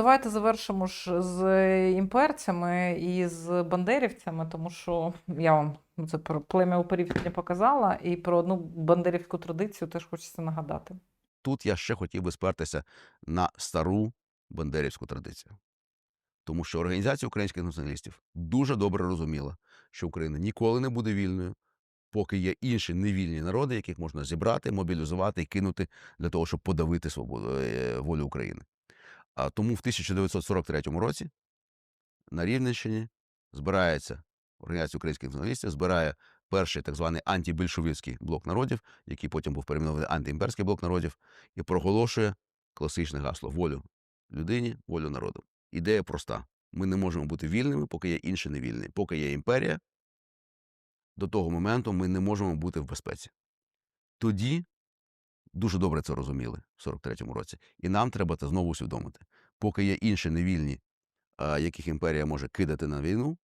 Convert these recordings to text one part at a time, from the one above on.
давайте завершимо ж з імперцями і з бандерівцями, тому що я вам це про плем'я оперів сьогодні показала, і про одну бандерівську традицію теж хочеться нагадати. Тут я ще хотів би спертися на стару бандерівську традицію. Тому що організація українських націоналістів дуже добре розуміла, що Україна ніколи не буде вільною, поки є інші невільні народи, яких можна зібрати, мобілізувати і кинути для того, щоб подавити свободу е, волю України. А тому в 1943 році на Рівненщині збирається організація українських націоналістів, збирає перший так званий антибільшовицький блок народів, який потім був перейменований антиімперський блок народів, і проголошує класичне гасло волю людині, волю народу. Ідея проста: ми не можемо бути вільними, поки є інші невільні. Поки є імперія, до того моменту ми не можемо бути в безпеці. Тоді дуже добре це розуміли в 43-му році, і нам треба це знову усвідомити. Поки є інші невільні, яких імперія може кидати на війну,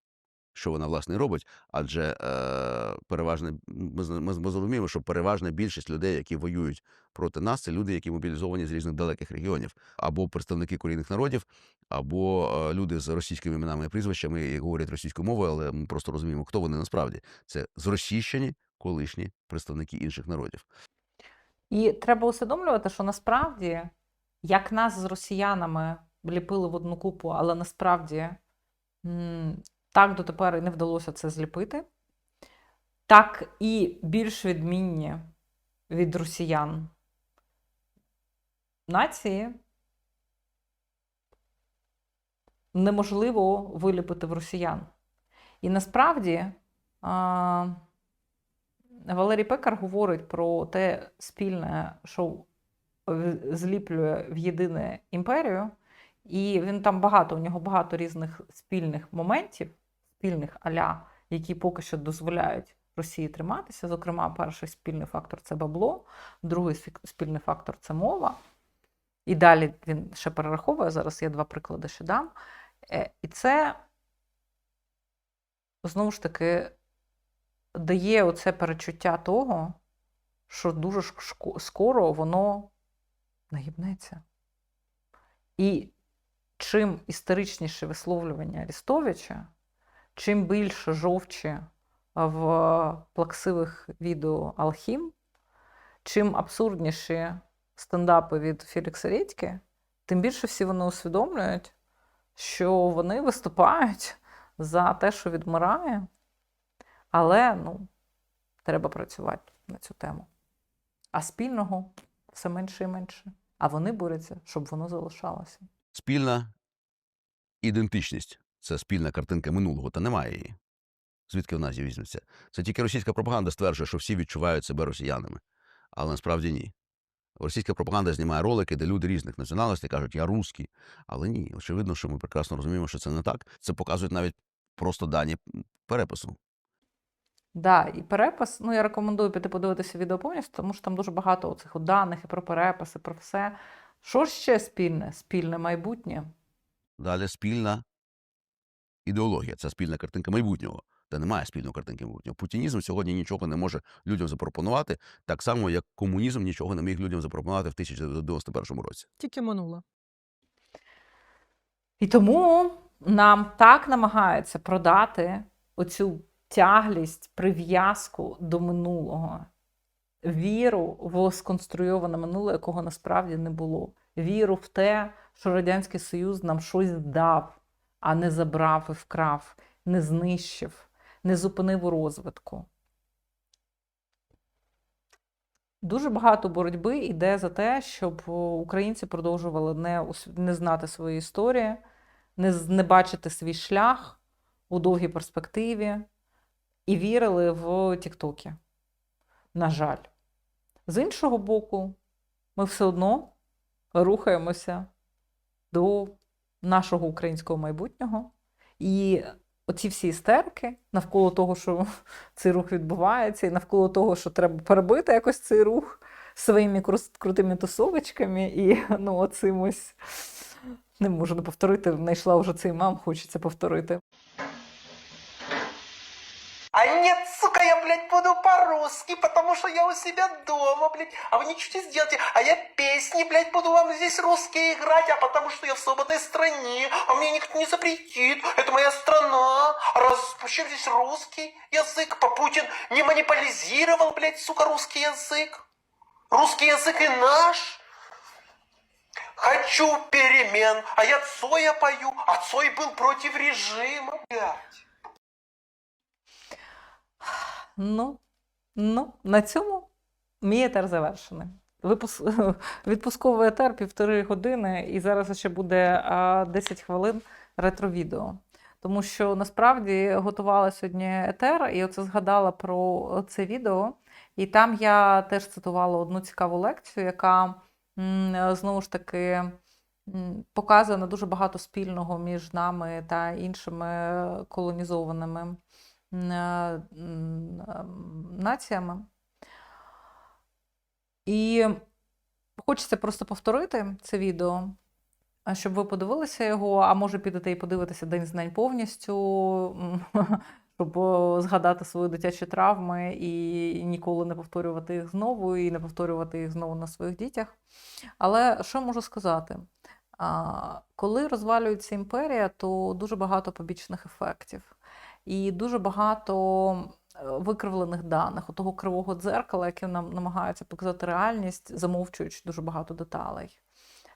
що вона власне робить, адже е, переважна, ми, ми, ми зрозуміємо, що переважна більшість людей, які воюють проти нас, це люди, які мобілізовані з різних далеких регіонів, або представники корінних народів, або е, люди з російськими іменами і прізвищами, які говорять російською мовою, але ми просто розуміємо, хто вони насправді. Це зросійщені колишні представники інших народів. І треба усвідомлювати, що насправді, як нас з росіянами ліпили в одну купу, але насправді так дотепер і не вдалося це зліпити, так і більш відмінні від росіян нації неможливо виліпити в росіян. І насправді Валерій Пекар говорить про те спільне, що зліплює в єдине імперію, і він там багато, у нього багато різних спільних моментів, спільних аля, які поки що дозволяють Росії триматися. Зокрема, перший спільний фактор це бабло, другий спільний фактор це мова. І далі він ще перераховує. Зараз я два приклади ще дам. Е, І це знову ж таки дає оце перечуття того, що дуже скоро воно нагібнеться. І чим історичніше висловлювання Арістовича, чим більше жовчі в плаксивих відео Алхім, чим абсурдніші стендапи від Фелікса Рідьки, тим більше всі вони усвідомлюють, що вони виступають за те, що відмирає, але ну, треба працювати на цю тему. А спільного все менше і менше. А вони борються, щоб воно залишалося. Спільна ідентичність це спільна картинка минулого, та немає її. Звідки в нас її візьметься? Це тільки російська пропаганда стверджує, що всі відчувають себе росіянами. Але насправді ні. Російська пропаганда знімає ролики, де люди різних національностей кажуть, я русський. Але ні, очевидно, що ми прекрасно розуміємо, що це не так. Це показують навіть просто дані перепису. Да, і перепис, ну я рекомендую піти подивитися відео повністю, тому що там дуже багато оцих даних і про переписи, про все. Що ж ще спільне? Спільне майбутнє. Далі спільна ідеологія, це спільна картинка майбутнього. Та немає спільної картинки майбутнього. Путінізм сьогодні нічого не може людям запропонувати, так само, як комунізм нічого не міг людям запропонувати в 1991 році. Тільки минуле. І тому нам так намагаються продати оцю тяглість, прив'язку до минулого, віру в сконструйоване минуле, якого насправді не було. Віру в те, що Радянський Союз нам щось дав, а не забрав і вкрав, не знищив, не зупинив у розвитку. Дуже багато боротьби йде за те, щоб українці продовжували не, не знати свої історії, не, не бачити свій шлях у довгій перспективі і вірили в Тіктоки. На жаль. З іншого боку, ми все одно рухаємося до нашого українського майбутнього. І оці всі істерики навколо того, що цей рух відбувається, і навколо того, що треба перебити якось цей рух своїми крутими тусовочками і ну, оцим ось не можу не повторити, знайшла вже цей мам, хочеться повторити. Нет, сука, я, блядь, буду по-русски, потому что я у себя дома, блядь. А вы ничего не сделаете. А я песни, блядь, буду вам здесь русские играть, а потому что я в свободной стране, а мне никто не запретит. Это моя страна. Раз почему здесь русский язык? Попутин не монополизировал, блядь, сука, русский язык. Русский язык и наш. Хочу перемен, а я Цоя пою, а Цой был против режима, блядь. Ну, ну, на цьому мій етер завершений. Випуск... Відпусковий етер півтори години, і зараз ще буде 10 хвилин ретро-відео. Тому що насправді готувала сьогодні етер, і оце згадала про це відео. І там я теж цитувала одну цікаву лекцію, яка знову ж таки показує на дуже багато спільного між нами та іншими колонізованими е, ем, націями. І хочеться просто повторити це відео, щоб ви подивилися його, а може підете і подивитися День знань повністю, щоб згадати свої дитячі травми і ніколи не повторювати їх знову, і не повторювати їх знову на своїх дітях. Але що можу сказати? Коли розвалюється імперія, то дуже багато побічних ефектів. І дуже багато е, викривлених даних, того кривого дзеркала, яке нам намагаються показати реальність, замовчуючи дуже багато деталей.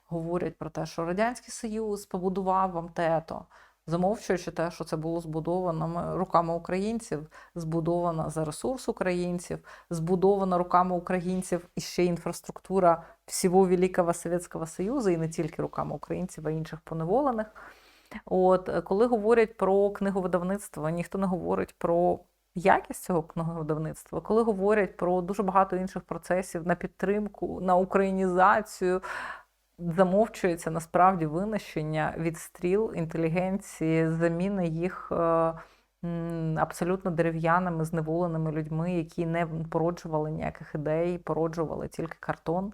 Говорять про те, що Радянський Союз побудував вам тето, замовчуючи те, що це було збудовано руками українців, збудовано за ресурс українців, збудована руками українців і ще інфраструктура всього Великого Совєтського Союзу, і не тільки руками українців, а інших поневолених. От е, коли говорять про книговидавництво, ніхто не говорить про якість цього книговидавництва. Коли говорять про дуже багато інших процесів на підтримку, на українізацію, замовчується насправді винищення відстріл інтелігенції, заміни їх. е, Абсолютно дерев'яними, зневоленими людьми, які не породжували ніяких ідей, породжували тільки картон.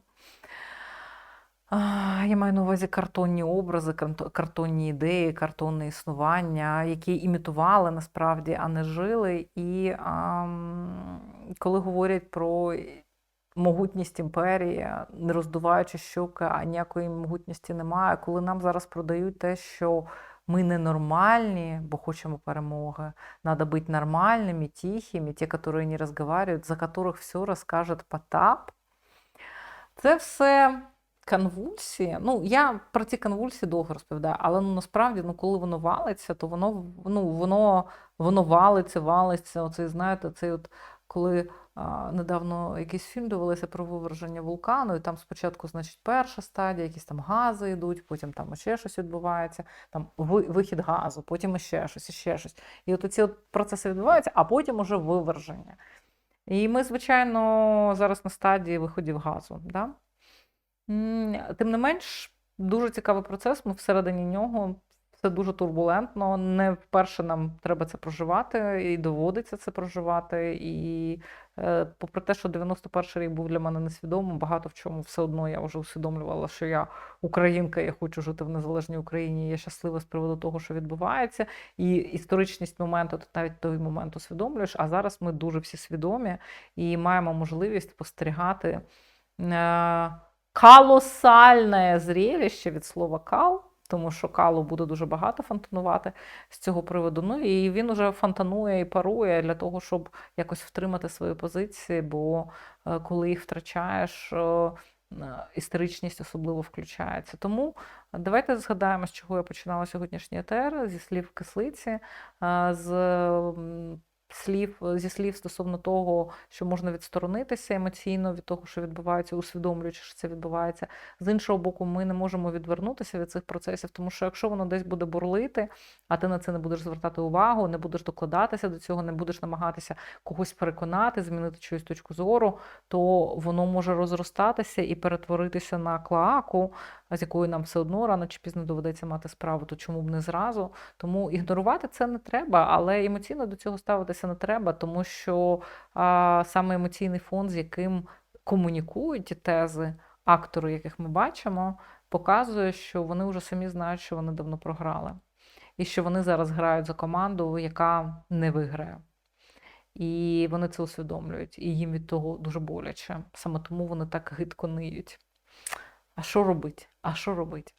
А, Я маю на увазі картонні образи, картонні ідеї, картонне існування, які імітували насправді, а не жили. І ам, коли говорять про могутність імперії, не роздуваючи щоки, а ніякої могутності немає. Коли нам зараз продають те, що ми ненормальні, бо хочемо перемоги, надо бути нормальними, тихими, ті, які не розмовляють, за яких все розкаже Потап. Це все конвульсії. Ну, я про ці конвульсії довго розповідаю, але ну, насправді, ну, коли воно валиться, то воно, ну, воно, воно валиться, валиться. Оцей, знаєте, цей от, коли недавно якийсь фільм дивилися про виверження вулкану, і там спочатку, значить, перша стадія, якісь там гази йдуть, потім там ще щось відбувається, там вихід газу, потім ще щось, ще щось. І от ці от процеси відбуваються, а потім уже виверження. І ми, звичайно, зараз на стадії виходів газу. Да? Тим не менш, дуже цікавий процес. Ми всередині нього. Це дуже турбулентно. Не вперше нам треба це проживати, і доводиться це проживати. І е, попри те, що 91 рік був для мене несвідомим, багато в чому все одно я вже усвідомлювала, що я українка, я хочу жити в незалежній Україні. Я щаслива з приводу того, що відбувається. І історичність моменту, ти навіть той момент усвідомлюєш. А зараз ми дуже всі свідомі і маємо можливість спостерігати. Колосальне зрелище від слова кал, тому що калу буде дуже багато фонтанувати з цього приводу. Ну і він уже фонтанує і парує для того, щоб якось втримати свої позиції, бо е, коли їх втрачаєш, е, е, історичність особливо включається. Тому давайте згадаємо, з чого я починала сьогоднішній етер, зі слів кислиці, з слів, зі слів стосовно того, що можна відсторонитися емоційно від того, що відбувається, усвідомлюючи, що це відбувається. З іншого боку, ми не можемо відвернутися від цих процесів, тому що якщо воно десь буде бурлити, а ти на це не будеш звертати увагу, не будеш докладатися до цього, не будеш намагатися когось переконати, змінити чиюсь точку зору, то воно може розростатися і перетворитися на клоаку, з якою нам все одно рано чи пізно доведеться мати справу, то чому б не зразу? Тому ігнорувати це не треба, але емоційно до цього ставитися не треба, тому що а, саме емоційний фон, з яким комунікують ті тези, актори, яких ми бачимо, показує, що вони вже самі знають, що вони давно програли, і що вони зараз грають за команду, яка не виграє. І вони це усвідомлюють, і їм від того дуже боляче. Саме тому вони так гидко ниють. А що робить? А що робить?